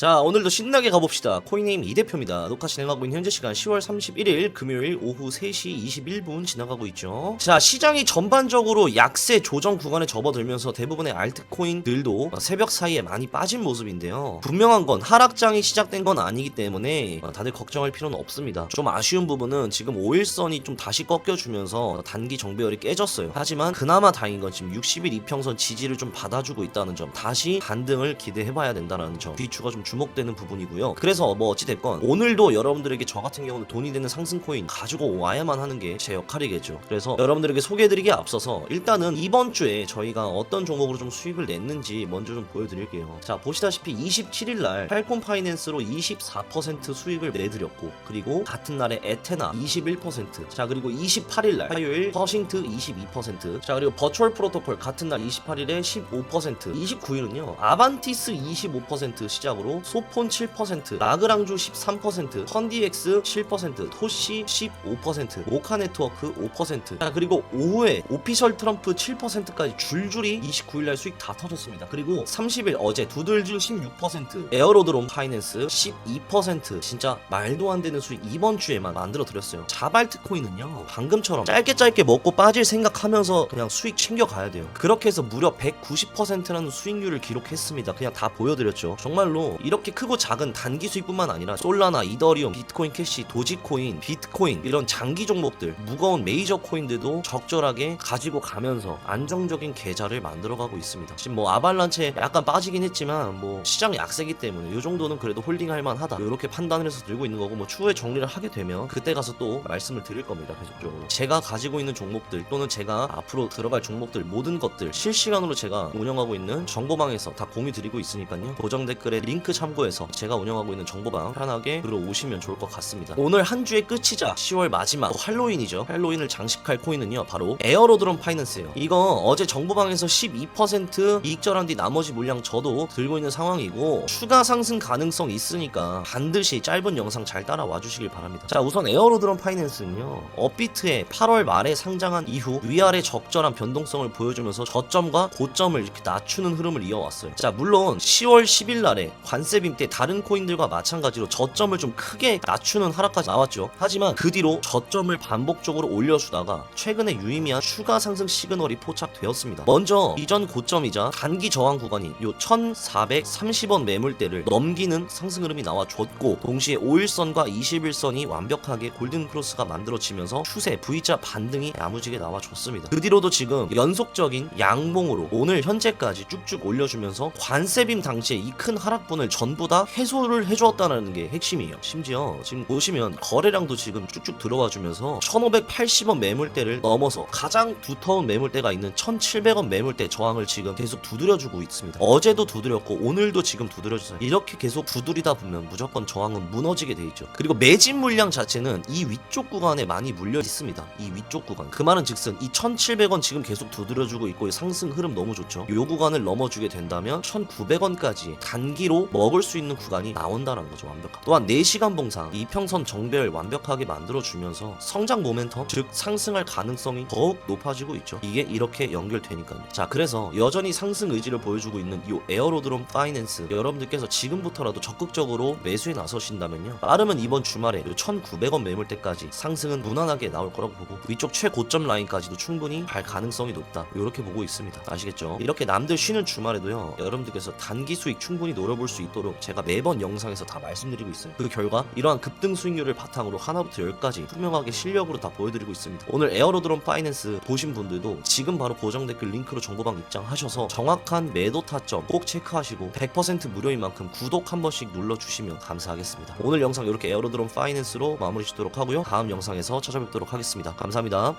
자 오늘도 신나게 가봅시다. 코인네임 이대표입니다. 녹화 진행하고 있는 현재 시간 10월 31일 금요일 오후 3시 21분 지나가고 있죠. 자 시장이 전반적으로 약세 조정 구간에 접어들면서 대부분의 알트코인들도 새벽 사이에 많이 빠진 모습인데요. 분명한 건 하락장이 시작된 건 아니기 때문에 다들 걱정할 필요는 없습니다. 좀 아쉬운 부분은 지금 5일선이 좀 다시 꺾여주면서 단기 정배열이 깨졌어요. 하지만 그나마 다행인 건 지금 60일 이평선 지지를 좀 받아주고 있다는 점. 다시 반등을 기대해봐야 된다는 점. 뒤추가 좀 주목되는 부분이고요. 그래서 뭐 어찌됐건 오늘도 여러분들에게 저 같은 경우는 돈이 되는 상승 코인 가지고 와야만 하는 게 제 역할이겠죠. 그래서 여러분들에게 소개해드리기에 앞서서 일단은 이번 주에 저희가 어떤 종목으로 좀 수익을 냈는지 먼저 좀 보여드릴게요. 자 보시다시피 27일 날 팔콘 파이낸스로 24% 수익을 내드렸고 그리고 같은 날에 에테나 21%자 그리고 28일 날 화요일 허싱트 22%자 그리고 버추얼 프로토콜 같은 날 28일에 15% 29일은요 아반티스 25% 시작으로 소폰 7% 라그랑주 13% 컨디엑스 7% 토시 15% 모카 네트워크 5%자 그리고 오후에 오피셜 트럼프 7%까지 줄줄이 29일날 수익 다 터졌습니다. 그리고 30일 어제 두들즈 16% 에어로드롬 파이낸스 12% 진짜 말도 안 되는 수익 이번 주에만 만들어 드렸어요. 자발트 코인은요 방금처럼 짧게 짧게 먹고 빠질 생각하면서 그냥 수익 챙겨 가야 돼요. 그렇게 해서 무려 190%라는 수익률을 기록했습니다. 그냥 다 보여드렸죠. 정말로 이렇게 크고 작은 단기 수익뿐만 아니라 솔라나 이더리움 비트코인 캐시 도지코인 비트코인 이런 장기 종목들 무거운 메이저 코인들도 적절하게 가지고 가면서 안정적인 계좌를 만들어가고 있습니다. 지금 뭐 아발란체 약간 빠지긴 했지만 뭐 시장 약세기 때문에 이 정도는 그래도 홀딩할 만하다. 이렇게 판단을 해서 들고 있는 거고 뭐 추후에 정리를 하게 되면 그때 가서 또 말씀을 드릴 겁니다 계속적으로. 제가 가지고 있는 종목들 또는 제가 앞으로 들어갈 종목들 모든 것들 실시간으로 제가 운영하고 있는 정보방에서 다 공유 드리고 있으니까요. 고정 댓글에 링크 참고해서 제가 운영하고 있는 정보방 편하게 들어오시면 좋을 것 같습니다. 오늘 한 주의 끝이자 10월 마지막 할로윈이죠. 할로윈을 장식할 코인은요 바로 에어로드론 파이낸스예요. 이거 어제 정보방에서 12% 이익절한 뒤 나머지 물량 저도 들고 있는 상황이고 추가 상승 가능성 있으니까 반드시 짧은 영상 잘 따라와 주시길 바랍니다. 자 우선 에어로드론 파이낸스는요 업비트에 8월 말에 상장한 이후 위아래 적절한 변동성을 보여주면서 저점과 고점을 이렇게 낮추는 흐름을 이어왔어요. 자 물론 10월 10일 날에 관세 빔 때 다른 코인들과 마찬가지로 저점을 좀 크게 낮추는 하락까지 나왔죠. 하지만 그 뒤로 저점을 반복적으로 올려주다가 최근에 유의미한 추가 상승 시그널이 포착되었습니다. 먼저 이전 고점이자 단기 저항 구간이 요 1430원 매물대를 넘기는 상승 흐름이 나와줬고 동시에 5일선과 21선이 완벽하게 골든 크로스가 만들어지면서 추세 V자 반등이 야무지게 나와줬습니다. 그 뒤로도 지금 연속적인 양봉으로 오늘 현재까지 쭉쭉 올려주면서 관세빔 당시에 이 큰 하락분을 전부 다 해소를 해주었다는 게 핵심이에요. 심지어 지금 보시면 거래량도 지금 쭉쭉 들어와 주면서 1580원 매물대를 넘어서 가장 두터운 매물대가 있는 1700원 매물대 저항을 지금 계속 두드려주고 있습니다. 어제도 두드렸고 오늘도 지금 두드려주세요 이렇게 계속 두드리다 보면 무조건 저항은 무너지게 돼 있죠. 그리고 매진 물량 자체는 이 위쪽 구간에 많이 물려 있습니다. 이 위쪽 구간. 그 말은 즉슨 이 1700원 지금 계속 두드려주고 있고 이 상승 흐름 너무 좋죠. 요 구간을 넘어주게 된다면 1900원까지 단기로 먹을 수 있는 구간이 나온다는 거죠 완벽하게. 또한 4시간 봉상 이평선 정배열 완벽하게 만들어주면서 성장 모멘텀 즉 상승할 가능성이 더욱 높아지고 있죠. 이게 이렇게 연결되니까요. 자 그래서 여전히 상승 의지를 보여주고 있는 이 에어로드롬 파이낸스 여러분들께서 지금부터라도 적극적으로 매수에 나서신다면요. 빠르면 이번 주말에 1900원 매물대까지 상승은 무난하게 나올 거라고 보고 위쪽 최고점 라인까지도 충분히 갈 가능성이 높다. 이렇게 보고 있습니다. 아시겠죠? 이렇게 남들 쉬는 주말에도요 여러분들께서 단기 수익 충분히 노려볼 수 있 도록 제가 매번 영상에서 다 말씀드리고 있어요 그 결과 이러한 급등 수익률을 바탕으로 하나부터 열까지 투명하게 실력으로 다 보여드리고 있습니다. 오늘 에어로드롬 파이낸스 보신 분들도 지금 바로 고정 댓글 링크로 정보방 입장하셔서 정확한 매도 타점 꼭 체크하시고 100% 무료인 만큼 구독 한 번씩 눌러주시면 감사하겠습니다. 오늘 영상 이렇게 에어로드롬 파이낸스로 마무리 짓도록 하고요. 다음 영상에서 찾아뵙도록 하겠습니다. 감사합니다